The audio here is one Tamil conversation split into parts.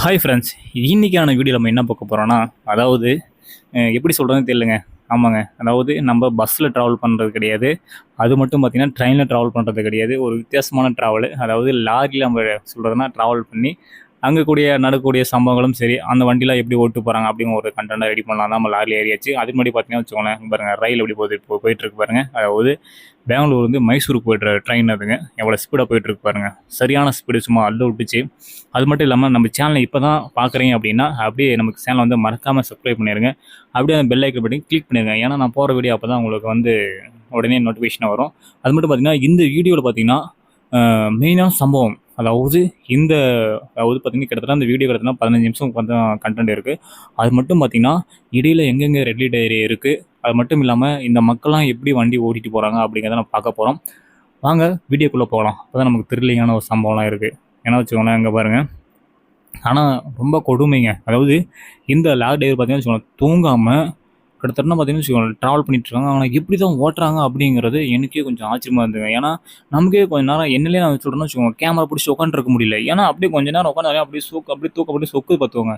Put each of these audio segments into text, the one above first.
ஹாய் ஃப்ரெண்ட்ஸ் இன்றைக்கான வீடியோ நம்ம என்ன பார்க்க போகிறோன்னா அதாவது எப்படி சொல்கிறதுன்னு தெரியலங்க. ஆமாங்க. அதாவது நம்ம பஸ்ஸில் ட்ராவல் பண்ணுறது கிடையாது. அது மட்டும் பார்த்திங்கன்னா ட்ரெயினில் ட்ராவல் பண்ணுறது கிடையாது. ஒரு வித்தியாசமான ட்ராவல் அதாவது லாரியில் நம்ம சொல்கிறதுனா ட்ராவல் பண்ணி அங்கே கூடிய நடக்கக்கூடிய சம்பவங்களும் சரி அந்த வண்டிலாம் எப்படி ஓட்டு போகிறாங்க அப்படிங்கிற ஒரு கண்டென்ட்டாக ரெடி பண்ணலாம். தான் நம்ம லாரியில் ஏறியாச்சு. அதுக்கு முன்னாடி பார்த்தீங்கன்னா வச்சுக்கோங்களேன் பாருங்கள் பாருங்க ரயில் எப்படி போகுது இப்போ போயிட்டுருக்கு பாருங்கள் அதாவது பெங்களூர் வந்து மைசூருக்கு போய்ட்டு ட்ரெயின் அதுங்க. எவ்வளோ ஸ்பீடாக போயிட்டுருக்கு பாருங்கள் சரியான ஸ்பீடு சும்மா அள்ள விட்டுச்சு. அது மட்டும் இல்லாமல் நம்ம சேனலை இப்போ தான் பார்க்குறீங்க அப்படின்னா அப்படியே நமக்கு சேனலை வந்து மறக்காமல் சப்ஸ்கிரைப் பண்ணிடுங்க அப்படியே அந்த பெல் ஐக்கன் பட்டி கிளிக் பண்ணிடுங்க ஏன்னா நான் போகிற வீடியோ அப்போ தான் உங்களுக்கு வந்து உடனே நோட்டிஃபிகேஷன் வரும். அது மட்டும் பார்த்தீங்கன்னா இந்த வீடியோவில் பார்த்தீங்கன்னா மெயினான சம்பவம். அதாவது இந்த அதாவது பார்த்திங்கன்னா கிட்டத்தட்ட அந்த வீடியோ கிட்டத்தட்ட பதினஞ்சு நிமிஷம் கண்டென்ட் இருக்குது அது மட்டும் பார்த்திங்கன்னா இடையில் எங்கெங்கே ரெட் லைட் ஏரியா இருக்குது அது மட்டும் இல்லாமல் இந்த மக்கள்லாம் எப்படி வண்டி ஓட்டிட்டு போகிறாங்க அப்படிங்கிறத நம்ம பார்க்க போகிறோம் வாங்க வீடியோக்குள்ளே போகலாம். அப்போ நமக்கு த்ரில்லிங்கான ஒரு சம்பவம்லாம் இருக்குது ஏன்னா வச்சுக்கோங்களேன் இங்கே பாருங்கள் ஆனால் ரொம்ப கொடுமைங்க. அதாவது இந்த லாக் டிரைவர் பார்த்தீங்கன்னா வச்சுக்கோங்களேன் தூங்காமல் கிட்டத்தட்ட பார்த்தீங்கன்னா வச்சுக்கோங்க ட்ராவல் பண்ணிட்டு இருக்காங்க. ஆனால் எப்படி தான் ஓட்டுறாங்க அப்படிங்கிறது எனக்கே கொஞ்சம் ஆச்சரியமாக இருந்தது ஏன்னா நமக்கே கொஞ்ச நேரம் என்னலே நான் சொல்கிறேன்னு வச்சுக்கோங்க கேமரா பிடிச்சி உட்காந்துருக்க முடியல. ஏன்னா அப்படியே கொஞ்ச நேரம் உட்காந்து அப்படியே சோக்கு அப்படியே தூக்க அப்படியே சொக்கு பார்த்துவாங்க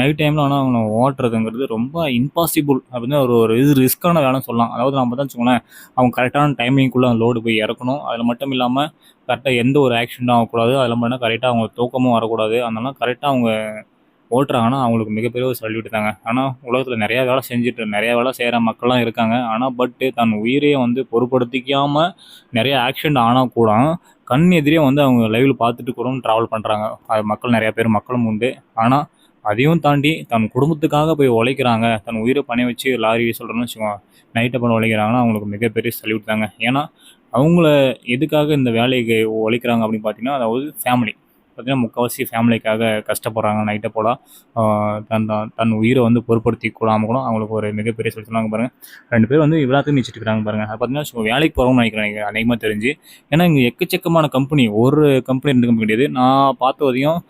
நைட் டைமில் ஆனால் அவங்க ஓட்டுறதுங்கிறது ரொம்ப இம்பாசிபிள் அப்படின்னு ஒரு ஒரு இது ரிஸ்க்கான வேலைன்னு சொல்லலாம். அதாவது நம்ம தான் வச்சுக்கோங்களேன் அவங்க கரெக்டான டைமிங்குள்ளே அந்த லோடு போய் இறக்கணும். அதில் மட்டும் இல்லாமல் கரெக்டாக எந்த ஒரு ஆக்சிடென்ட்டும் ஆகக்கூடாது. அதில் மட்டும் கரெக்டாக அவங்க தூக்கமும் வரக்கூடாது. அதனால கரெக்டாக அவங்க ஓட்டுறாங்கன்னா அவங்களுக்கு மிகப்பெரிய ஒரு சல்யூட் தாங்க. ஆனால் உலகத்தில் நிறையா வேலை செஞ்சுட்டு நிறையா வேலை செய்கிற மக்கள்லாம் இருக்காங்க. ஆனால் பட்டு தன் உயிரையே வந்து பொருட்படுத்திக்காமல் நிறைய ஆக்சிடென்ட் ஆனால் கூட கண் எதிரே வந்து அவங்க லைவில் பார்த்துட்டு கூட ட்ராவல் பண்ணுறாங்க அது மக்கள் நிறையா பேர் மக்களும் உண்டு. ஆனால் அதையும் தாண்டி தன் குடும்பத்துக்காக போய் உழைக்கிறாங்க. தன் உயிரை பணி வச்சு லாரி சொல்கிறோன்னு வச்சுக்கோங்க நைட்டை பண்ண உழைக்கிறாங்கன்னா அவங்களுக்கு மிகப்பெரிய சல்யூட் தாங்க. ஏன்னா அவங்கள எதுக்காக இந்த வேலைக்கு உழைக்கிறாங்க அப்படின்னு பார்த்தீங்கன்னா அதாவது ஃபேமிலி பார்த்தீங்கன்னா முக்கால்வாசி ஃபேமிலிக்காக கஷ்டப்படுறாங்க. நைட்டை போல் தன் தான் தன் உயிரை வந்து பொருட்படுத்தி கூடாமல் கூட அவங்களுக்கு ஒரு மிகப்பெரிய சொல்லுவாங்க பாருங்கள் ரெண்டு பேர் வந்து இவ்வளோத்தையும் நிச்சிட்டு இருக்காங்க பாருங்கள் அது பார்த்தீங்கன்னா வேலைக்கு போகிறவங்க நினைக்கிறேன் எனக்கு தெரிஞ்சு. ஏன்னா இங்கே எக்கச்சக்கமான கம்பெனி ஒரு கம்பெனி ரெண்டு கம்பெனி கிடையாது. நான் பார்த்த வரையும்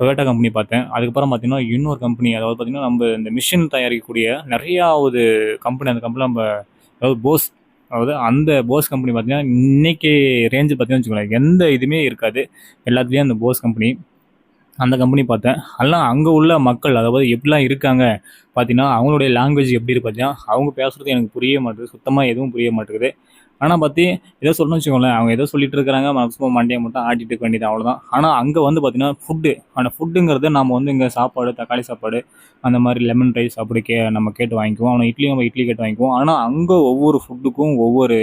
டொயோட்டா கம்பெனி பார்த்தேன். அதுக்கப்புறம் பார்த்தீங்கன்னா இன்னொரு கம்பெனி அதாவது பார்த்தீங்கன்னா நம்ம இந்த மிஷின் தயாரிக்கக்கூடிய நிறையாவது கம்பெனி அந்த கம்பெனி நம்ம அதாவது போஸ் அதாவது அந்த போஸ் கம்பெனி பார்த்தீங்கன்னா இன்றைக்கி ரேஞ்சு பார்த்தீங்கன்னு வச்சுக்கோங்களேன் எந்த இதுவுமே இருக்காது. எல்லாத்துலேயும் அந்த போஸ் கம்பெனி. அந்த கம்பெனி பார்த்தேன். எல்லாம் அங்கே உள்ள மக்கள் அதாவது எப்படிலாம் இருக்காங்க பார்த்தீங்கன்னா அவங்களுடைய லாங்குவேஜ் எப்படி இருக்கு பார்த்தீங்கன்னா அவங்க பேசுகிறது எனக்கு புரிய மாட்டேங்குது. சுத்தமாக எதுவும் புரிய மாட்டேங்குது. ஆனால் பார்த்தி ஏதோ சொல்லணும்னு வச்சுக்கோங்களேன். அவங்க ஏதோ சொல்லிட்டு இருக்கிறாங்க மேக்ஸிமம் மண்டே மட்டும் ஆட்டிட்டு இருக்க வேண்டியது அவ்வளோதான் ஆனால் அங்கே வந்து பார்த்தீங்கன்னா ஃபுட்டு அந்த ஃபுட்டுங்கிறது நம்ம வந்து இங்கே சாப்பாடு தக்காளி சாப்பாடு அந்த மாதிரி லெமன் ரைஸ் அப்படி கே நம்ம கேட்டு வாங்கிக்குவோம். ஆனால் இட்லி நம்ம இட்லி கேட்டு வாங்கிக்குவோம். ஆனால் அங்கே ஒவ்வொரு ஃபுட்டுக்கும் ஒவ்வொரு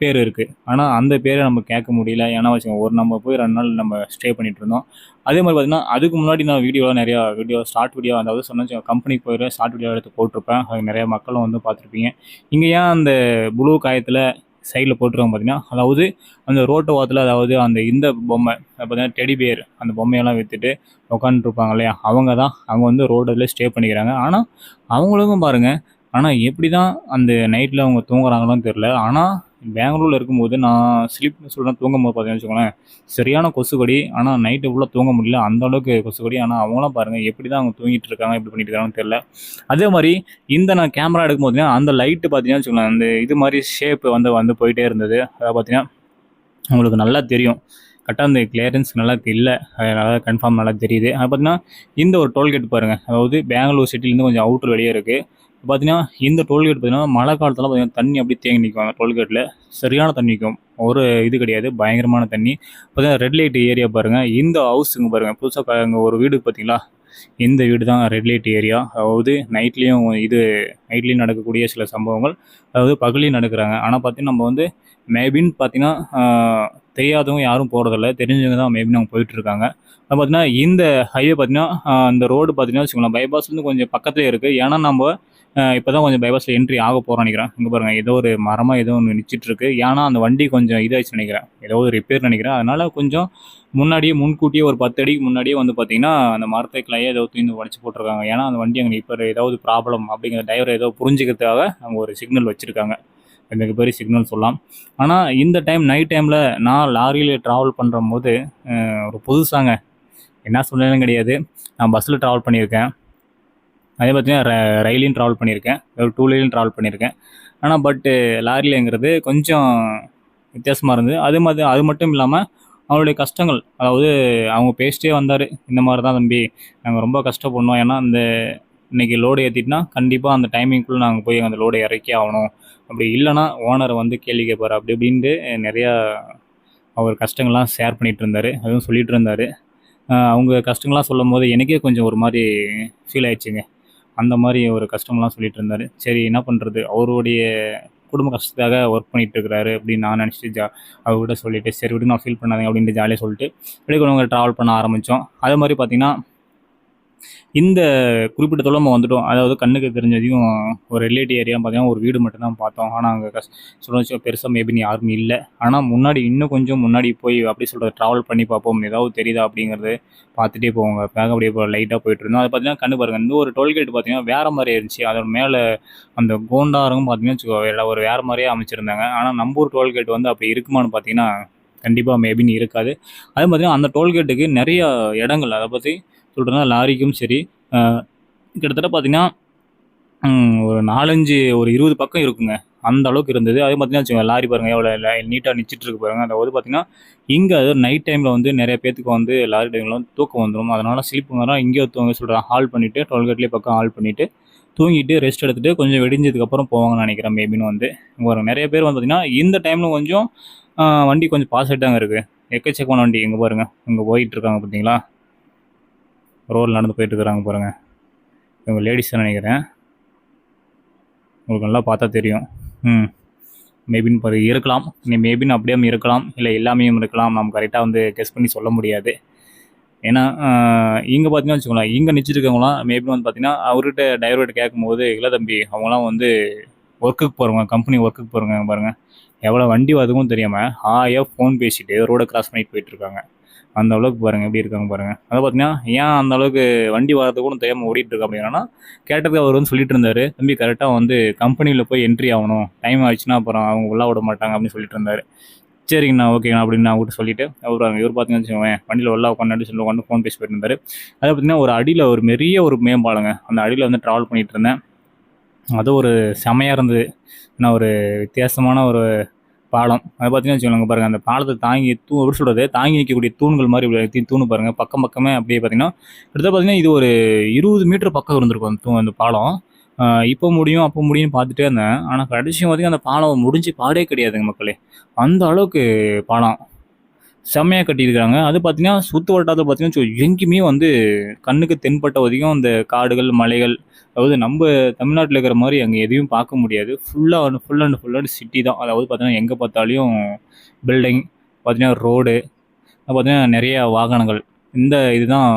பேர் இருக்குது ஆனால் அந்த பேரை நம்ம கேட்க முடியல. ஏன்னா வச்சுக்கோங்க ஒரு நம்ம போய் ரெண்டு நாள் நம்ம ஸ்டே பண்ணிட்டு இருந்தோம். அதே மாதிரி பார்த்தீங்கன்னா அதுக்கு முன்னாடி நான் வீடியோலாம் நிறையா வீடியோ ஷார்ட் வீடியோ அதாவது சொன்னால் கம்பெனிக்கு போயிடுற ஷார்ட் வீடியோ எடுத்து போட்டிருப்பேன். அது நிறைய மக்களும் வந்து பார்த்துருப்பீங்க. இங்கே ஏன் அந்த ப்ளூ காயத்தில் சைடில் போட்டிருக்காங்க பார்த்தீங்கன்னா அதாவது அந்த ரோட்டு ஓரத்தில் அதாவது அந்த இந்த பொம்மை பார்த்தீங்கன்னா டெடி பேர் அந்த பொம்மையெல்லாம் விற்றுட்டு உட்காந்துட்ருப்பாங்க இல்லையா? அவங்க தான் அவங்க வந்து ரோட்டில் ஸ்டே பண்ணிக்கிறாங்க. ஆனால் அவங்களுக்கும் பாருங்கள் ஆனால் எப்படி தான் அந்த நைட்டில் அவங்க தூங்குறாங்களோன்னு தெரில ஆனால் பெங்களூரில் இருக்கும்போது நான் ஸ்லிப்னு சொல்கிறேன் தூங்கும் போது பார்த்தீங்கன்னு வச்சுக்கோங்களேன் சரியான கொசுக்கடி ஆனால் நைட்டு ஃபுல்லாக தூங்க முடியல அந்த அளவுக்கு கொசுக்கடி. ஆனால் அவங்களாம் பாருங்கள் எப்படி தான் அவங்க தூங்கிட்டு இருக்காங்க எப்படி பண்ணிட்டு இருக்காங்கன்னு தெரில அதே மாதிரி இந்த நான் கேமரா எடுக்கும் போது அந்த லைட்டு பார்த்தீங்கன்னா வச்சுக்கோங்களேன் அந்த இது மாதிரி ஷேப் வந்து வந்து போயிட்டே இருந்தது. அதை பார்த்தீங்கன்னா உங்களுக்கு நல்லா தெரியும். கரெக்டாக அந்த கிளியரன்ஸ் நல்லா இல்லை அதனால் கன்ஃபார்ம் நல்லா தெரியுது. அது பார்த்தீங்கன்னா இந்த ஒரு டோல்கேட் பாருங்கள் அதாவது பெங்களூர் சிட்டிலேருந்து கொஞ்சம் அவுட்ரு வெளியே இருக்குது பார்த்தீங்கன்னா இந்த டோல்கேட் பார்த்தீங்கன்னா மழை காலத்தில் பார்த்தீங்கன்னா தண்ணி அப்படியே தேங்கி நிற்கும் டோல்கேட்டில் சரியான தண்ணி நிற்கும் ஒரு இது கிடையாது பயங்கரமான தண்ணி. பார்த்தீங்கன்னா ரெட் லைட் ஏரியா பாருங்கள் இந்த ஹவுஸுங்க பாருங்கள் புதுசாக அங்கே ஒரு வீடு பார்த்தீங்களா இந்த வீடு தான் ரெட் லைட் ஏரியா அதாவது நைட்லேயும் இது நைட்லேயும் நடக்கக்கூடிய சில சம்பவங்கள். அதாவது பகலையும் நடக்கிறாங்க. ஆனால் பார்த்தீங்கன்னா நம்ம வந்து மேபின்னு பார்த்தீங்கன்னா தெரியாதவங்க யாரும் போகிறதில்ல தெரிஞ்சவங்க தான் மேபி அவங்க போயிட்டுருக்காங்க அது பார்த்தீங்கன்னா இந்த ஹைவே பார்த்தீங்கன்னா இந்த ரோடு பார்த்தீங்கன்னா வச்சுக்கோங்களேன் பைபாஸ்லேருந்து கொஞ்சம் பக்கத்துலேயே இருக்குது ஏன்னா நம்ம இப்போ தான் கொஞ்சம் பைபாஸில் என்ட்ரி ஆக போகிறோம் நினைக்கிறேன். இங்கே பாருங்கள் ஏதோ ஒரு மரமாக ஏதோ ஒன்று நிச்சிட்ருக்கு ஏன்னா அந்த வண்டி கொஞ்சம் இதாகிடுச்சு நினைக்கிறேன். ஏதோ ஒரு ரிப்பேர் நினைக்கிறேன். அதனால் கொஞ்சம் முன்னாடியே முன்கூட்டியே ஒரு பத்து அடிக்கு முன்னாடியே வந்து பார்த்தீங்கன்னா அந்த மரத்தை கிளையே ஏதோ தூக்கி உடச்சி போட்டிருக்காங்க. ஏன்னா அந்த வண்டி அங்கே இப்போ ஏதாவது ப்ராப்ளம் அப்படிங்கிற டிரைவர் ஏதோ புரிஞ்சுக்கிறதுக்காக அங்கே ஒரு சிக்னல் வச்சுருக்காங்க. மிகப்பெரிய சிக்னல் சொல்லலாம். ஆனால் இந்த டைம் நைட் டைமில் நான் லாரியில் ட்ராவல் பண்ணுற போது ஒரு புதுசாங்க. என்ன சொல்லணும் கிடையாது. நான் பஸ்ஸில் ட்ராவல் பண்ணியிருக்கேன். அதே பார்த்தீங்கன்னா ர ரயிலையும் ட்ராவல் பண்ணியிருக்கேன். ஒரு டூ வீலையும் ட்ராவல் பண்ணியிருக்கேன். ஆனால் பட்டு லாரியிலங்கிறது கொஞ்சம் வித்தியாசமாக இருந்தது. அது மாதிரி அது மட்டும் இல்லாமல் அவருடைய கஷ்டங்கள் அதாவது அவங்க பேசிட்டே வந்தார். இந்த மாதிரி தான் தம்பி நாங்கள் ரொம்ப கஷ்டப்படணும். ஏன்னா அந்த இன்னைக்கு லோடு ஏற்றிட்டுனா கண்டிப்பாக அந்த டைமிங்குள்ளே நாங்கள் போய் அந்த லோடை இறக்கி ஆகணும். அப்படி இல்லைன்னா ஓனரை வந்து கேள்வி கேட்பார். அப்படி இப்படின்ட்டு நிறையா அவர் கஷ்டங்கள்லாம் ஷேர் பண்ணிகிட்டு இருந்தார். அதுவும் சொல்லிகிட்டு இருந்தார். அவங்க கஷ்டங்கள்லாம் சொல்லும் போது எனக்கே கொஞ்சம் ஒரு மாதிரி ஃபீல் ஆயிடுச்சுங்க. அந்த மாதிரி ஒரு கஷ்டமெல்லாம் சொல்லிட்டு இருந்தார். சரி என்ன பண்ணுறது அவருடைய குடும்ப கஷ்டத்துக்காக ஒர்க் பண்ணிகிட்டு இருக்கிறாரு அப்படின்னு நான் நினச்சிட்டு ஜா அவர்கிட்ட சொல்லிவிட்டு சரி விட்டு நான் ஃபீல் பண்ணாதீங்க அப்படின்ட்டு ஜாலியாக சொல்லிட்டு அப்படியே கொஞ்சம் ட்ராவல் பண்ண ஆரம்பித்தோம் அதே மாதிரி பார்த்திங்கன்னா இந்த குறிப்பிட்ட தொழில் வந்துட்டோம். அதாவது கண்ணுக்கு தெரிஞ்சதையும் ஒரு ரிலேட்டிவ் ஏரியா பார்த்தீங்கன்னா ஒரு வீடு மட்டும்தான் பார்த்தோம். ஆனால் அங்கே கஷ் சொல்ல பெருசாக மேபின்னு யாருமே இல்லை. ஆனால் முன்னாடி இன்னும் கொஞ்சம் முன்னாடி போய் அப்படி சொல்கிறது ட்ராவல் பண்ணி பார்ப்போம். ஏதாவது தெரியுதா அப்படிங்கிறது பார்த்துட்டே போவாங்க. பேக அப்படியே லைட்டாக போயிட்டு இருந்தோம். அதை பார்த்தீங்கன்னா கண்ணு பாருங்க. இந்த ஒரு டோல்கேட் பார்த்தீங்கன்னா வேறு மாதிரி இருந்துச்சு. அதோட மேலே அந்த கோண்டாரங்கும் பார்த்தீங்கன்னா வச்சுக்கோ ஒரு வேறு மாதிரியே அமைச்சிருந்தாங்க. ஆனால் நம்ம ஊர் டோல்கேட் வந்து அப்படி இருக்குமான்னு பார்த்தீங்கன்னா கண்டிப்பாக மேபின்னு இருக்காது. அது பார்த்தீங்கன்னா அந்த டோல்கேட்டுக்கு நிறைய இடங்கள். அதை பற்றி சொல்கிறேன்னா லாரிக்கும் சரி. கிட்டத்தட்ட பார்த்தீங்கன்னா ஒரு நாலஞ்சு ஒரு இருபது பக்கம் இருக்குங்க. அந்த அளவுக்கு இருந்தது. அதே பார்த்தீங்கன்னா வச்சுக்கோங்க, லாரி பாருங்கள் எவ்வளோ நீட்டாக நிச்சிட்டு இருக்கு அந்த வந்து பார்த்தீங்கன்னா இங்கே அது நைட் டைமில் வந்து நிறைய பேத்துக்கு வந்து லாரி டைமில் வந்து தூக்கம் வந்துடும் அதனால் ஸ்லீப் வரும் இங்கே தூங்க சொல்கிறேன் ஹால் பண்ணிவிட்டு டோல்கேட்லேயே பக்கம் ஹால் பண்ணிவிட்டு தூங்கிட்டு ரெஸ்ட் எடுத்துகிட்டு கொஞ்சம் வெடிஞ்சதுக்கப்புறம் போவாங்கன்னு நினைக்கிறேன் மேபின்னு வந்து. ஒரு நிறைய பேர் வந்து பார்த்திங்கன்னா இந்த டைமில் கொஞ்சம் வண்டி கொஞ்சம் பாஸ் ஆகிட்டாங்க இருக்குது எக்கச்சக்கமான வண்டி இங்கே பாருங்கள் இங்கே போயிட்டுருக்காங்க பார்த்தீங்களா ரோடில் நடந்து போயிட்டு இருக்கிறாங்க பாருங்கள் இவங்க லேடிஸ் நினைக்கிறேன். உங்களுக்கு நல்லா பார்த்தா தெரியும். ம். மேபின்னு பாரு இருக்கலாம். நீ மேபின்னு அப்படியே இருக்கலாம். இல்லை எல்லாமேயும் இருக்கலாம். நம்ம கரெக்டாக வந்து கெஸ் பண்ணி சொல்ல முடியாது. ஏன்னா இங்கே பார்த்தீங்கன்னா வச்சுக்கோங்களேன். இங்கே நிச்சிருக்கவங்களாம் மேபி வந்து பார்த்தீங்கன்னா அவர்கிட்ட டைவர்கிட்ட கேட்கும்போது இல்லை தம்பி அவங்களாம் வந்து ஒர்க்குக்கு போகிறவங்க கம்பெனி ஒர்க்குக்கு போகிறவங்க பாருங்கள் எவ்வளோ வண்டி வருதுக்கும் தெரியாமல் ஹாயாக ஃபோன் பேசிட்டு ரோடை கிராஸ் பண்ணிட்டு போயிட்டுருக்காங்க. அந்த அளவுக்கு பாருங்கள் எப்படி இருக்காங்க பாருங்கள் அதை பார்த்தீங்கன்னா ஏன் அந்த அளவுக்கு வண்டி வரது கூட தெரியாமல் ஓடிட்டு இருக்கு அப்படின்னா கேட்டதுக்கு அவர் வந்து சொல்லிட்டு இருந்தாரு. தம்பி கரெக்டாக வந்து கம்பெனியில் போய் என்ட்ரி ஆகணும். டைம் ஆயிடுச்சுன்னா அப்புறம் அவங்க உள்ள விட மாட்டாங்க அப்படின்னு சொல்லிட்டு இருந்தாரு. சரிங்கண்ணா ஓகேண்ணா அப்படின்னு நான் அவர்கிட்ட சொல்லிட்டு அவர் அங்கே இவர் பார்த்தீங்கன்னு வச்சுக்கோங்க வண்டியில் உள்ள உட்காந்து சொல்லி உட்காந்து ஃபோன் பேசி போயிட்டு அதை பார்த்தீங்கன்னா ஒரு அடியில் ஒரு பெரிய ஒரு மேம்பாலங்க. அந்த அடியில் வந்து ட்ராவல் பண்ணிகிட்டு இருந்தேன். அது ஒரு செமையாக இருந்தது. நான் ஒரு வித்தியாசமான ஒரு பாலம். அதை பார்த்தீங்கன்னா வச்சுக்கோங்க பாருங்கள் அந்த பாலத்தை தாங்கி தூ எப்படி சொல்கிறது தாங்கி நிற்கக்கூடிய தூண்கள் மாதிரி இப்படி தூணு பாருங்கள் பக்கம் பக்கமே அப்படியே பார்த்தீங்கன்னா கிட்டத்தட்ட பார்த்தீங்கன்னா இது ஒரு இருபது மீட்டர் பக்கம் இருந்திருக்கும் அந்த தூ அந்த பாலம். இப்போ முடியும் அப்போ முடியும்னு பார்த்துட்டே இருந்தேன். ஆனால் கடைசி வரைக்கும் அந்த பாலம் முடிஞ்சு பாடே கிடையாதுங்க மக்களே. அந்த அளவுக்கு பாலம். செம்மையாக கட்டியிருக்காங்க அது பார்த்தீங்கன்னா சுற்று வட்டாரத்தில் பார்த்தீங்கன்னா எங்கேயுமே வந்து கண்ணுக்கு தென்பட்ட வரைக்கும் அந்த காடுகள் மலைகள் அதாவது நம்ம தமிழ்நாட்டில் இருக்கிற மாதிரி அங்கே எதையும் பார்க்க முடியாது. ஃபுல்லாக full and full and city தான். அதாவது பார்த்தீங்கன்னா எங்கே பார்த்தாலும் பில்டிங் பார்த்தீங்கன்னா ரோடு பார்த்தீங்கன்னா நிறையா வாகனங்கள். இந்த இதுதான்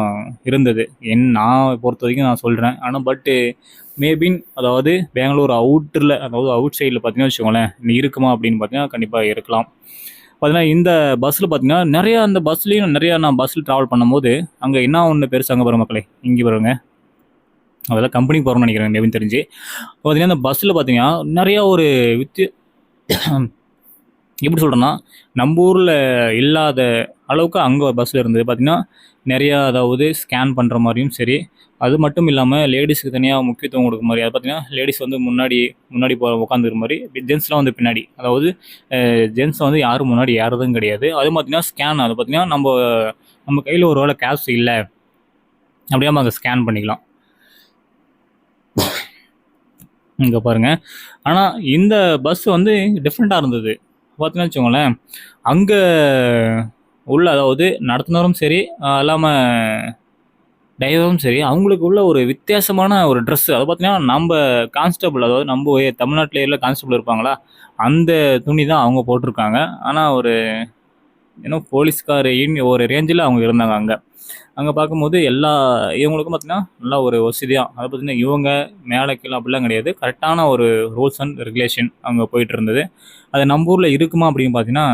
இருந்தது. என் நான் பொறுத்த வரைக்கும் நான் சொல்கிறேன் ஆனால் பட்டு மேபின் அதாவது பெங்களூர் அவுட்டரில் அதாவது அவுட் சைடில் பார்த்தீங்கன்னா வச்சுக்கோங்களேன் நீ இருக்குமா அப்படின்னு பார்த்தீங்கன்னா கண்டிப்பாக இருக்கலாம். பார்த்தீங்கன்னா இந்த பஸ்ஸில் பார்த்தீங்கன்னா நிறையா அந்த பஸ்லேயும் நிறையா நான் பஸ்ஸில் ட்ராவல் பண்ணும்போது அங்கே என்ன ஒன்று பெருசு அங்கே பாருங்க மக்களே இங்கே பாருங்க. அதெல்லாம் கம்பெனிக்கு போகிறோம்னு நினைக்கிறேன் மேபின் தெரிஞ்சு. பார்த்தீங்கன்னா அந்த பஸ்ஸில் பார்த்தீங்கன்னா நிறையா ஒரு வித்திய எப்படி சொல்கிறேன்னா நம்ம ஊரில் இல்லாத அளவுக்கு அங்கே பஸ்ஸில் இருந்தது. பார்த்திங்கன்னா நிறையா அதாவது ஸ்கேன் பண்ணுற மாதிரியும் சரி அது மட்டும் இல்லாமல் லேடிஸ்க்கு தனியாக முக்கியத்துவம் கொடுக்குற மாதிரி அது பார்த்தீங்கன்னா லேடிஸ் வந்து முன்னாடி முன்னாடி போ உட்காந்துக்கிற மாதிரி ஜென்ஸ்லாம் வந்து பின்னாடி. அதாவது ஜென்ஸ் வந்து யாரும் முன்னாடி யாரதும் கிடையாது. அது பார்த்தீங்கன்னா ஸ்கேன் அது பார்த்தீங்கன்னா நம்ம நம்ம கையில் ஒரு வேளை கேஷ் இல்லை அப்படியே நம்ம அங்கே ஸ்கேன் பண்ணிக்கலாம். இங்கே பாருங்கள் ஆனால் இந்த பஸ் வந்து டிஃப்ரெண்ட்டாக இருந்தது. பார்த்தீங்கன்னா வச்சுக்கோங்களேன் அங்கே உள்ள அதாவது நடத்துனரும் சரி இல்லாமல் டைவரும் சரி அவங்களுக்கு உள்ள ஒரு வித்தியாசமான ஒரு ட்ரெஸ் அதை பார்த்தீங்கன்னா நம்ம கான்ஸ்டபிள் அதாவது நம்ம ஏ- ஏரியில் கான்ஸ்டபிள் இருப்பாங்களா அந்த துணி தான் அவங்க போட்டிருக்காங்க. ஆனால் ஒரு ஏன்னா போலீஸ்கார் ஒரு ரேஞ்சில் அவங்க இருந்தாங்க அங்கே. அங்கே பார்க்கும்போது எல்லா இவங்களுக்கும் பார்த்தீங்கன்னா நல்லா ஒரு வசதியாக அதை பார்த்தீங்கன்னா இவங்க மேலே கீழே அப்படிலாம் கிடையாது. கரெக்டான ஒரு ரூல்ஸ் அண்ட் ரெகுலேஷன் அங்கே போயிட்டு இருந்தது. அது நம்ம ஊரில் இருக்குமா அப்படின்னு பார்த்தீங்கன்னா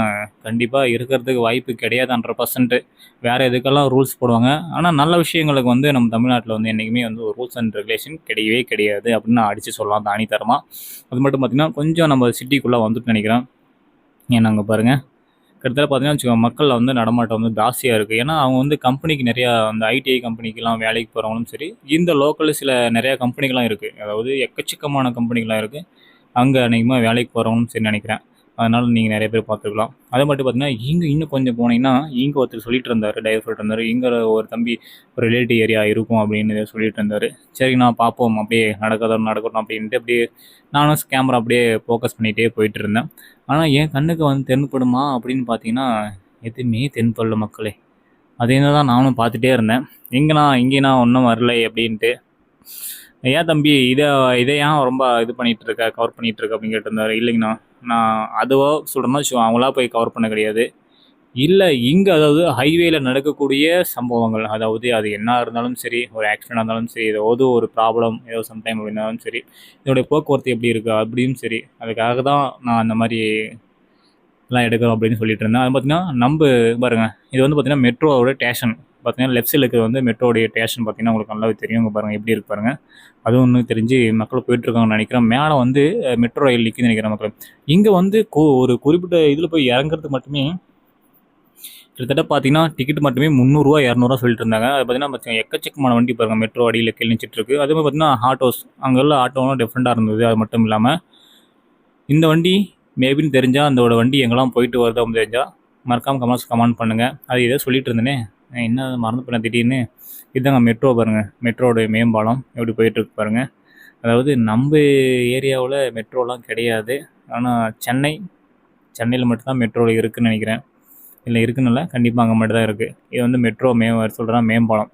கண்டிப்பாக இருக்கிறதுக்கு வாய்ப்பு கிடையாது ஹண்ட்ரட் பர்சன்ட்டு வேறு எதுக்கெல்லாம் ரூல்ஸ் போடுவாங்க. ஆனால் நல்ல விஷயங்களுக்கு வந்து நம்ம தமிழ்நாட்டில் வந்து என்றைக்குமே வந்து ஒரு ரூல்ஸ் அண்ட் ரெகுலேஷன் கிடையவே கிடையாது அப்படின்னு நான் அடித்து சொல்லலாம் தானித்தரமாக அது மட்டும் பார்த்தீங்கன்னா கொஞ்சம் நம்ம சிட்டிக்குள்ளே வந்துட்டு நினைக்கிறேன். ஏன்னா அங்கே பாருங்கள் கிட்டத்தட்ட பார்த்தீங்கன்னா வச்சுக்கோங்க மக்கள் வந்து நடமாட்டம் வந்து ஜாஸ்தியாக இருக்குது ஏன்னா அவங்க வந்து கம்பெனிக்கு நிறையா அந்த ஐடிஐ கம்பெனிக்கெலாம் வேலைக்கு போகிறவங்களும் சரி இந்த லோக்கலில் சில நிறையா கம்பெனிகள்லாம் இருக்குது அதாவது எக்கச்சக்கமான கம்பெனிகள்லாம் இருக்குது அங்கே அநேகமாக வேலைக்கு போகிறவங்களும் சரி நினைக்கிறேன். அதனால் நீங்கள் நிறைய பேர் பார்த்துருக்கலாம். அதை மட்டும் பார்த்தீங்கன்னா இங்கே இன்னும் கொஞ்சம் போனீங்கன்னா இங்கே ஒருத்தர் சொல்லிட்டு இருந்தார் டைவர் சொல்லிட்டு இருந்தார். இங்கே ஒரு தம்பி ஒரு ரிலேட்டிவ் ஏரியா இருக்கும் அப்படின்னு சொல்லிட்டு இருந்தார். சரி நான் பார்ப்போம் அப்படியே நடக்கிறதோ நடக்கட்டும் அப்படின்ட்டு அப்படியே நானும் கேமரா அப்படியே ஃபோக்கஸ் பண்ணிகிட்டே போயிட்டு இருந்தேன். ஆனால் என் கண்ணுக்கு வந்து தென்படுமா அப்படின்னு பார்த்தீங்கன்னா எதுவுமே தென்படல மக்களே. அதே தான் நானும் பார்த்துட்டே இருந்தேன். எங்கேண்ணா இங்கேண்ணா ஒன்றும் வரலை அப்படின்ட்டு. ஏன் தம்பி இதை இதை ஏன் ரொம்ப இது பண்ணிகிட்டு இருக்க கவர் பண்ணிகிட்டு இருக்க அப்படின்னு கேட்டிருந்தாரு. இல்லைங்கண்ணா நான் அதுவோ சொல்கிறேன்னா வச்சுக்கோ அவங்களா போய் கவர் பண்ண கிடையாது. இல்லை இங்கே அதாவது ஹைவேல நடக்கக்கூடிய சம்பவங்கள் அதாவது அது என்ன இருந்தாலும் சரி ஒரு ஆக்சிடென்ட் இருந்தாலும் சரி ஏதோ ஒரு ப்ராப்ளம் ஏதோ சம்டைம் அப்படின்னாலும் சரி இதோடைய போக்குவரத்து எப்படி இருக்குது அப்படியும் சரி அதுக்காக தான் நான் அந்த மாதிரி எல்லாம் எடுக்கிறோம் அப்படின்னு சொல்லிட்டு இருந்தேன். அது பார்த்தீங்கன்னா நம்ம பாருங்கள் இது வந்து பார்த்திங்கன்னா மெட்ரோவோட ஸ்டேஷன் பார்த்தீங்கன்னா லெஃப்ட் சைடில் இருக்கிறது வந்து மெட்ரோடைய ஸ்டேஷன் பார்த்தீங்கன்னா உங்களுக்கு நல்லாவே தெரியும். பாருங்கள் எப்படி இருக்கு பாருங்கள் அதுவும் ஒன்று தெரிஞ்சு மக்கள் போயிட்டுருக்காங்கன்னு நினைக்கிறேன். மேலே வந்து மெட்ரோ ரயில் நிற்குதுன்னு நினைக்கிறேன் மக்கள். இங்கே வந்து கு- ஒரு குறிப்பிட்ட இதில் போய் இறங்குறதுக்கு மட்டுமே கிட்டத்தட்ட பார்த்தீங்கன்னா டிக்கெட் மட்டுமே முந்நூறுரூவா இரநூறுவா சொல்லிட்டு இருந்தாங்க. அது பார்த்தீங்கன்னா எக்கச்சக்கமான வண்டி பாருங்கள் மெட்ரோ அடியில் கீழே நிச்சிட்டு இருக்கு. அதே மாதிரி பார்த்தீங்கன்னா ஆட்டோஸ் அங்கெல்லாம் ஆட்டோலாம் டிஃப்ரெண்ட்டாக இருந்தது. அது மட்டும் இல்லாமல் இந்த வண்டி மேபின்னு தெரிஞ்சால் அதோட வண்டி எங்கெல்லாம் போயிட்டு வருதோ அப்படின்னு தெரிஞ்சால் மறக்காமல் கமெண்ட்ஸ் கமெண்ட் பண்ணுங்கள் அது ஏதோ சொல்லிட்டு இருந்தேனே. என்ன மறந்து போனேன் திடீர்னு? இதுதாங்க மெட்ரோ பாருங்கள் மெட்ரோடைய மேம்பாலம் எப்படி போயிட்டுருக்கு பாருங்கள் அதாவது நம்ம ஏரியாவில் மெட்ரோலாம் கிடையாது. ஆனால் சென்னை சென்னையில் மட்டும்தான் மெட்ரோ இருக்குதுன்னு நினைக்கிறேன். இல்லை இருக்குன்னு இல்லை கண்டிப்பாக அங்கே மட்டும் தான் இருக்குது இது வந்து மெட்ரோ மே சொல்கிறேன் மேம்பாலம்.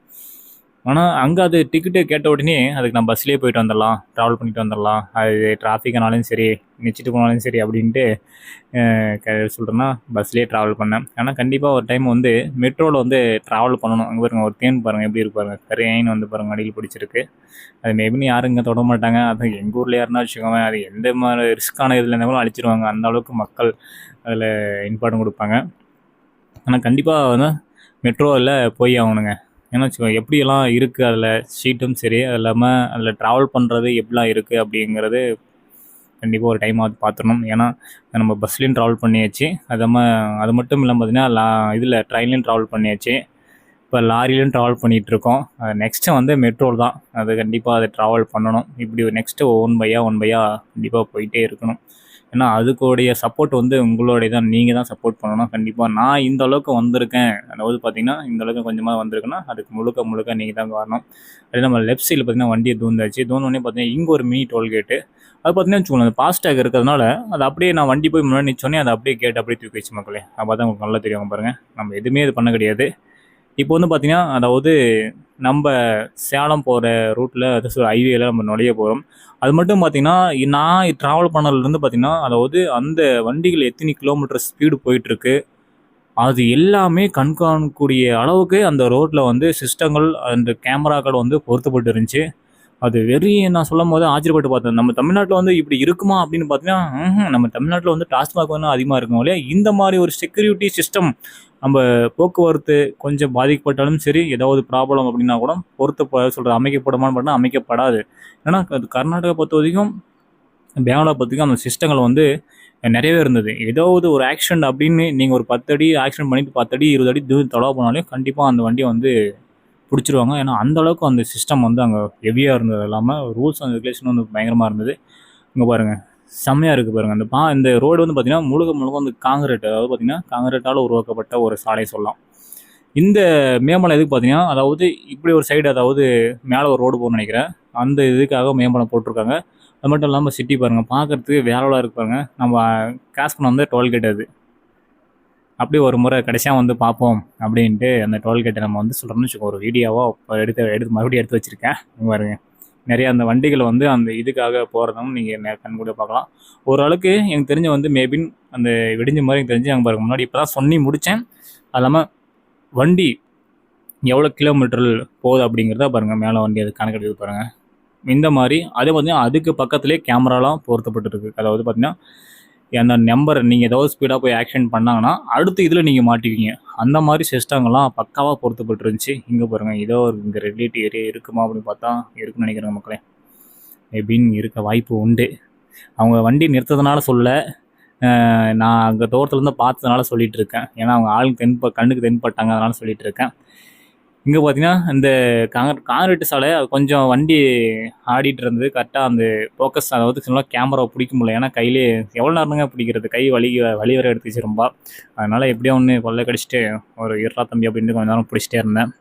ஆனால் அங்கே அது டிக்கெட்டு கேட்ட உடனே அதுக்கு நான் பஸ்லேயே போயிட்டு வந்துடலாம். ட்ராவல் பண்ணிட்டு வந்துடலாம். அது டிராஃபிக்னாலும் சரி நிச்சிட்டு போனாலும் சரி அப்படின்ட்டு சொல்கிறேன்னா பஸ்லேயே ட்ராவல் பண்ணேன். ஆனால் கண்டிப்பாக ஒரு டைம் வந்து மெட்ரோவில் வந்து ட்ராவல் பண்ணணும். அங்கே பாருங்க ஒரு தேன் பாருங்கள் எப்படி இருக்கு பாருங்க. கரையாயின் வந்து பாருங்கள் அடியில் பிடிச்சிருக்கு. அது மேபின்னு யாரும் இங்கே தொட மாட்டாங்க. அது எங்கள் ஊரில் யாருன்னா வச்சுக்கோங்க அது எந்த மாதிரி ரிஸ்க்கான இதில் இருந்தாலும் அழிச்சிருவாங்க. அந்த அளவுக்கு மக்கள் அதில் இம்பார்ட்டன் கொடுப்பாங்க. ஆனால் கண்டிப்பாக வந்து மெட்ரோவில் போய் ஆகணுங்க. ஏன்னா வச்சுக்கோ எப்படியெல்லாம் இருக்குது அதில்? சீட்டும் சரி அது இல்லாமல் அதில் ட்ராவல் பண்ணுறது எப்படிலாம் இருக்குது அப்படிங்கிறது கண்டிப்பாக ஒரு டைம் ஆகுது பார்த்துடணும். ஏன்னா நம்ம பஸ்லேயும் ட்ராவல் பண்ணியாச்சு. அது அது மட்டும் இல்லாமல் பார்த்தீங்கன்னா லா இதில் ட்ரெயின்லேயும் ட்ராவல் பண்ணியாச்சு. இப்போ லாரிலையும் ட்ராவல் பண்ணிகிட்ருக்கோம் நெக்ஸ்ட்டு வந்து மெட்ரோல் தான். அது கண்டிப்பாக அதை ட்ராவல் பண்ணணும். இப்படி நெக்ஸ்ட்டு ஒன் பையாக ஒன் பையாக கண்டிப்பாக போயிட்டே இருக்கணும். ஏன்னா அதுக்குடைய சப்போர்ட் வந்து உங்களுடைய தான் நீங்கள் தான் சப்போர்ட் பண்ணணும். கண்டிப்பாக நான் இந்த அளவுக்கு வந்திருக்கேன். அதாவது பார்த்தீங்கன்னா இந்த அளவுக்கு கொஞ்சமாக வந்திருக்குன்னா அதுக்கு முழுக்க முழுக்க நீங்கள் தான் காரணம். அதே நம்ம லெஃப்ட் சைடில் பார்த்தீங்கன்னா வண்டியை தூந்தாச்சு. தூந்தோடனே பார்த்தீங்கன்னா இங்கே ஒரு மினி டோல்கேட்டு அது பார்த்தீங்கன்னா வச்சுக்கோங்களேன் அந்த ஃபாஸ்டேக் இருக்கிறதுனால அது அப்படியே நான் வண்டி போய் முன்னாடி நிச்சோன்னே அதை அப்படியே கேட்டு அப்படியே தூக்கி வச்சு மக்களே. அப்போ தான் உங்களுக்கு நல்லா தெரியும் பாருங்கள் நம்ம எதுவுமே இது பண்ண கிடையாது. இப்போ வந்து பார்த்தீங்கன்னா அதாவது நம்ம சேலம் போகிற ரூட்டில் அது ஹைவேல நம்ம நுழைய போகிறோம் அது மட்டும் பார்த்தீங்கன்னா நான் ட்ராவல் பண்ணதுலேருந்து பார்த்தீங்கன்னா அதாவது அந்த வண்டிகள் எத்தனை கிலோமீட்டர் ஸ்பீடு போயிட்டுருக்கு அது எல்லாமே கண்காணக்கூடிய அளவுக்கு அந்த ரோட்டில் வந்து சிஸ்டங்கள் அந்த கேமராக்கள் வந்து பொருத்தப்பட்டு இருந்துச்சு. அது வெறி நான் சொல்லும் போது ஆச்சரியப்பட்டு பார்த்தேன். நம்ம தமிழ்நாட்டில் வந்து இப்படி இருக்குமா அப்படின்னு பார்த்தீங்கன்னா நம்ம தமிழ்நாட்டில் வந்து டாஸ்மாக் வந்து அதிகமாக இருக்கும் இல்லையா? இந்த மாதிரி ஒரு செக்யூரிட்டி சிஸ்டம் நம்ம போக்குவரத்து கொஞ்சம் பாதிக்கப்பட்டாலும் சரி ஏதாவது ப்ராப்ளம் அப்படின்னா கூட பொறுத்த சொல்கிற அமைக்கப்படுமான்னு பார்த்தா அமைக்கப்படாது. ஏன்னா அது கர்நாடகா பொறுத்த வரைக்கும் பெங்களூரை பொறுத்தவரைக்கும் அந்த சிஸ்டங்கள் வந்து நிறையவே இருந்தது. ஏதாவது ஒரு ஆக்சிடென்ட் அப்படின்னு நீங்கள் ஒரு பத்து அடி ஆக்சிடென்ட் பண்ணிட்டு பத்து அடி இருபது அடி தூரம் தொலைவு போனாலே கண்டிப்பாக அந்த வண்டியை வந்து பிடிச்சிருவாங்க. ஏன்னா அந்த அளவுக்கு அந்த சிஸ்டம் வந்து அங்கே ஹெவியாக இருந்தது. இல்லாமல் ரூல்ஸ் அண்ட் ரெகுலேஷன் வந்து பயங்கரமாக இருந்தது. இங்கே பாருங்கள் செம்மையாக இருக்குது பாருங்கள் அந்த பா இந்த ரோடு வந்து பார்த்திங்கன்னா முழுக்க முழுக்க வந்து காங்கிரீட் அதாவது பார்த்திங்கன்னா காங்கிரீட்டால் உருவாக்கப்பட்ட ஒரு சாலை சொல்லலாம். இந்த மேம்பாலம் எதுக்கு பார்த்தீங்கன்னா அதாவது இப்படி ஒரு சைடு அதாவது மேலே ஒரு ரோடு போகணும்னு நினைக்கிறேன். அந்த இதுக்காக மேம்பாலம் போட்டிருக்காங்க. அது மட்டும் இல்லாமல் சிட்டி பாருங்கள் பார்க்குறதுக்கு வேலையாக இருக்கு பாருங்கள் நம்ம காசு பண்ண வந்து டோல்கேட் அது. அப்படியே ஒரு முறை கடைசியாக வந்து பார்ப்போம் அப்படின்ட்டு அந்த டோல்கேட்டை நம்ம வந்து சொல்கிறோம்னு வச்சுக்கோ ஒரு வீடியோவாக எடுத்து எடுத்து மறுபடியும் எடுத்து வச்சுருக்கேன். பாருங்கள் நிறைய அந்த வண்டிகள் வந்து அந்த இதுக்காக போகிறதும் நீங்கள் கண் கூட பார்க்கலாம். ஓரளவுக்கு எனக்கு தெரிஞ்ச வந்து மேபின் அந்த விடிஞ்ச மாதிரி எனக்கு தெரிஞ்சு அங்கே பாருங்க. முன்னாடி இப்போ தான் சொல்லி முடித்தேன் அது இல்லாமல் வண்டி எவ்வளோ கிலோமீட்டர் போகுது அப்படிங்கிறத பாருங்கள் மேலே வண்டி அது கணக்கெடுத்து பாருங்கள் இந்த மாதிரி அதே பார்த்தீங்கன்னா அதுக்கு பக்கத்துலேயே கேமராலாம் பொருத்தப்பட்டிருக்கு. அதாவது பார்த்திங்கன்னா அந்த நம்பர் நீங்கள் ஏதாவது ஸ்பீடாக போய் ஆக்ஷன் பண்ணாங்கன்னா அடுத்த இதில் நீங்கள் மாட்டிக்கிங்க அந்த மாதிரி சிஸ்டங்கள்லாம் பக்காவாக பொருத்தப்பட்டு இருந்துச்சு இங்கே பாருங்கள் ஏதோ ஒரு இங்கே ரெகுலேட் ஏரியா இருக்குமா அப்படின்னு பார்த்தா இருக்குன்னு நினைக்கிறேன் மக்களே. எப்படின்னு இருக்க வாய்ப்பு உண்டு. அவங்க வண்டி நிறுத்ததுனால சொல்ல நான் அங்கே தோட்டத்துலேருந்து பார்த்ததுனால சொல்லிகிட்டு இருக்கேன். ஏன்னா அவங்க ஆள் தென்ப கண்ணுக்கு தென்பட்டாங்க அதனால சொல்லிகிட்டு இருக்கேன். இங்கே பார்த்தீங்கன்னா இந்த கார் காங்கிரீட்டு சாலை அது கொஞ்சம் வண்டி ஆடிட்டு இருந்தது கரெக்டாக அந்த ஃபோக்கஸ் அதாவது சொன்னால் கேமரா பிடிக்க முடியல. ஏன்னா கையிலே எவ்வளோ நேரங்க பிடிக்கிறது? கை வலி வலி வர எடுத்துச்சு ரொம்ப. அதனால் எப்படியோ ஒன்று கொள்ளை கடிச்சிட்டு ஒரு இருறா தம்பி அப்படின்ட்டு கொஞ்ச நேரம் பிடிச்சிட்டே இருந்தேன்.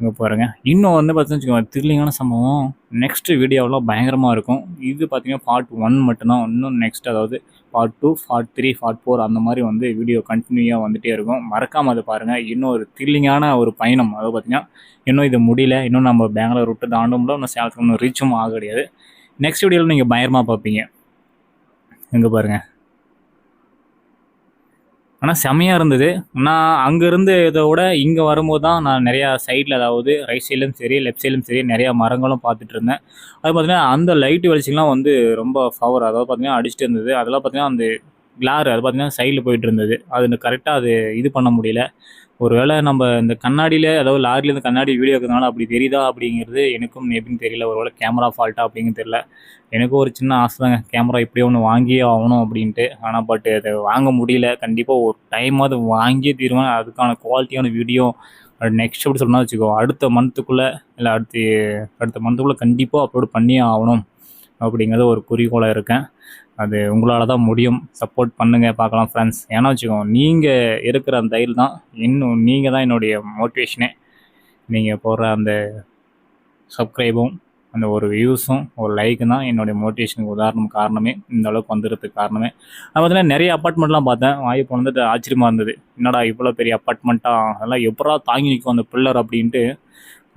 இங்கே பாருங்க. இன்னும் வந்து பார்த்தீங்கன்னு வச்சுக்கோங்க சம்பவம். நெக்ஸ்ட் வீடியோவெலாம் பயங்கரமாக இருக்கும். இது பார்த்தீங்கன்னா பார்ட் ஒன் மட்டும்தான். இன்னும் நெக்ஸ்ட் அதாவது part two part three part four அந்த மாதிரி வந்து வீடியோ கண்டினியூவாக வந்துகிட்டே இருக்கும். மறக்காமல் அதை பாருங்கள் இன்னும் ஒரு த்ரில்லிங்கான ஒரு பயணம். அதாவது பார்த்தீங்கன்னா இன்னும் இது முடியல. இன்னும் நம்ம பெங்களூர் விட்டு தாண்டும்ல இன்னும் சேலத்துக்கு இன்னும் ரீச்சும் ஆக கிடையாது நெக்ஸ்ட் வீடியோவில் நீங்கள் பயங்கரமாக பார்ப்பீங்க. எங்கே பாருங்கள் ஆனால் செமையாக இருந்தது. நான் அங்கேருந்து இதை விட இங்கே வரும்போது தான் நான் நிறையா சைடில் அதாவது ரைட் சைட்லையும் சரி லெஃப்ட் சைட்லையும் சரி நிறையா மரங்களும் பார்த்துட்டு இருந்தேன். அது பார்த்தீங்கன்னா அந்த லைட்டு வெளிச்சம்லாம் வந்து ரொம்ப ஃபவர் அதாவது பார்த்தீங்கன்னா அடிச்சுட்டு இருந்தது. அதெல்லாம் பார்த்தீங்கன்னா அந்த கிளார் அது பார்த்தீங்கன்னா சைடில் போயிட்டு இருந்தது. அது கரெக்டாக அது இது பண்ண முடியல. ஒருவேளை நம்ம இந்த கண்ணாடியில் அதாவது லாரிலேருந்து கண்ணாடி வீடியோ இருக்கிறதுனால அப்படி தெரியுதா அப்படிங்கிறது எனக்கும் எப்படின்னு தெரியல. ஒருவேளை கேமரா ஃபால்ட்டா அப்படிங்கிறது தெரியல. எனக்கும் ஒரு சின்ன ஆசை தாங்க. கேமரா இப்படியே ஒன்று வாங்கியே ஆகணும் அப்படின்ட்டு. ஆனால் பட் அதை வாங்க முடியல. கண்டிப்பாக ஒரு டைமாவது வாங்கியே தீருவேன். அதுக்கான குவாலிட்டியான வீடியோ நெக்ஸ்ட் அப்படி சொல்லணும்னா வச்சுக்கோ அடுத்த மந்த்துக்குள்ளே இல்லை அடுத்து அடுத்த மந்த்துக்குள்ளே கண்டிப்பாக அப்லோட் பண்ணியே ஆகணும் அப்படிங்கிறது ஒரு குறிக்கோளாக இருக்கேன். அது உங்களால் தான் முடியும். சப்போர்ட் பண்ணுங்கள் பார்க்கலாம் ஃப்ரெண்ட்ஸ் ஏன்னா வச்சுக்கோங்க நீங்கள் இருக்கிற அந்த தைரியம் தான் இன்னும் நீங்கள் தான் என்னுடைய மோட்டிவேஷனே நீங்கள் போடுற அந்த சப்ஸ்கிரைபும் அந்த ஒரு வியூஸும் ஒரு லைக்கும் தான் என்னுடைய மோட்டிவேஷனுக்கு உதாரணம் காரணமே இந்த அளவுக்கு வந்துடுறதுக்கு காரணமே. நான் பார்த்தீங்கன்னா நிறைய அப்பார்ட்மெண்ட்லாம் பார்த்தேன். வாய்ப்பு வந்துட்டு ஆச்சரியமாக இருந்தது. என்னடா இவ்வளோ பெரிய அப்பார்ட்மெண்ட்டாக அதெல்லாம் எப்படா தாங்கி நிற்கும் அந்த பில்லர் அப்படின்ட்டு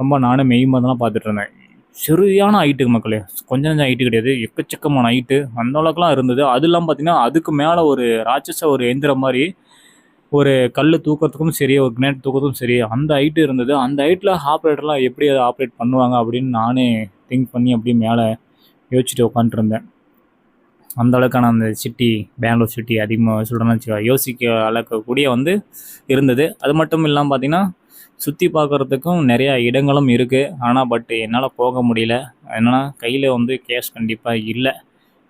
ரொம்ப நானும் மெய்மதெல்லாம் பார்த்துட்டு இருந்தேன். சரியான ஹைட்டு மக்களே. கொஞ்சம் கொஞ்சம் ஹைட்டு கிடையாது. எக்கச்சக்கமான ஹைட்டு அந்த அளவுக்குலாம் இருந்தது. அது இல்லாமல் பார்த்தீங்கன்னா அதுக்கு மேலே ஒரு ராட்சச ஒரு எந்திரம் மாதிரி ஒரு கல் தூக்கிறதுக்கும் சரி ஒரு கிரேட் தூக்கிறதுக்கும் சரி அந்த ஹைட்டு இருந்தது. அந்த ஹைட்டில் ஆப்ரேட்டர்லாம் எப்படி அதை ஆப்ரேட் பண்ணுவாங்க அப்படின்னு நானே திங்க் பண்ணி அப்படியே மேலே யோசிச்சுட்டு உட்காந்துருந்தேன் அந்த அளவுக்கான அந்த சிட்டி பெங்களூர் சிட்டி அதிகமாக சொல்கிறேன்னு வச்சுக்கோ யோசிக்க அளக்கக்கூடிய வந்து இருந்தது. அது மட்டும் இல்லாமல் பார்த்தீங்கன்னா சுற்றி பார்க்குறதுக்கும் நிறையா இடங்களும் இருக்குது ஆனால் பட் என்னால் போக முடியல. என்னென்னா கையில் வந்து கேஷ் கண்டிப்பாக இல்லை.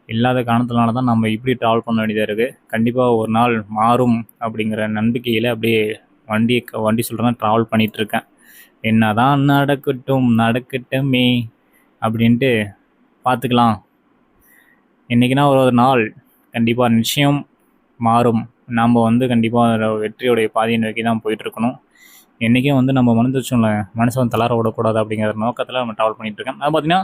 இல்லாத காரணத்தினால தான் நம்ம இப்படி ட்ராவல் பண்ண வேண்டியதாக இருக்குது கண்டிப்பாக ஒரு நாள் மாறும் அப்படிங்கிற நம்பிக்கையில் அப்படியே வண்டி வண்டி சொல்கிறேன் ட்ராவல் பண்ணிகிட்ருக்கேன் என்ன தான் நடக்கட்டும் நடக்கட்டுமே அப்படின்ட்டு பார்த்துக்கலாம். இன்றைக்கினா ஒரு நாள் கண்டிப்பாக நிச்சயம் மாறும். நாம் வந்து கண்டிப்பாக வெற்றியோடைய பாதையை நோக்கி தான் போயிட்டுருக்கணும் என்றைக்கும் வந்து நம்ம மனது வச்சோம்ல மனசை வந்து தளர விடக்கூடாது அப்படிங்கிற நோக்கத்தில் நம்ம ட்ராவல் பண்ணிகிட்ருக்கேன் அது பார்த்தீங்கன்னா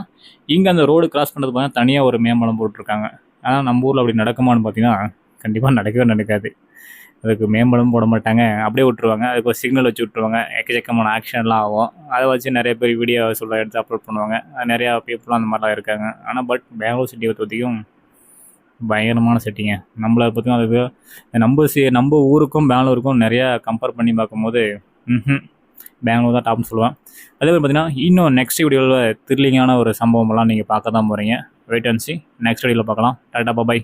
இங்கே அந்த ரோடு கிராஸ் பண்ணுறது பார்த்தீங்கன்னா தனியாக ஒரு மேம்பலம் போட்டிருக்காங்க. ஆனால் நம்ம ஊரில் அப்படி நடக்குமான்னு பார்த்தீங்கன்னா கண்டிப்பாக நடக்கவே நடக்காது. அதுக்கு மேம்பலம் போட மாட்டாங்க. அப்படியே விட்ருவாங்க அதுக்கு ஒரு சிக்னல் வச்சு விட்ருவாங்க எக்கச்சக்கமான ஆக்ஷன்லாம் ஆகும். அதை வச்சு நிறைய பேர் வீடியோ சொல்ல எடுத்து அப்லோட் பண்ணுவாங்க. நிறையா பீப்புளும் அந்த மாதிரிலாம் இருக்காங்க. ஆனால் பட் பெங்களூர் சிட்டியை பற்றியும் பயங்கரமான செட்டிங்க நம்மளை பற்றியும் அதுக்கு நம்ம சி நம்ம ஊருக்கும் பெங்களூருக்கும் நிறையா கம்பேர் பண்ணி பார்க்கும்போது ம் பெங்களூர் தான் டாப்னு சொல்லுவேன். அதே மாதிரி பார்த்தீங்கன்னா இன்னும் நெக்ஸ்ட் வீடியோவில் த்ரில்லிங்கான ஒரு சம்பவமெல்லாம் நீங்கள் பார்க்க தான் போகிறீங்க வெயிட் அண்ட் சி நெக்ஸ்ட் வீடியோவில் பார்க்கலாம். டாட்டா பாய்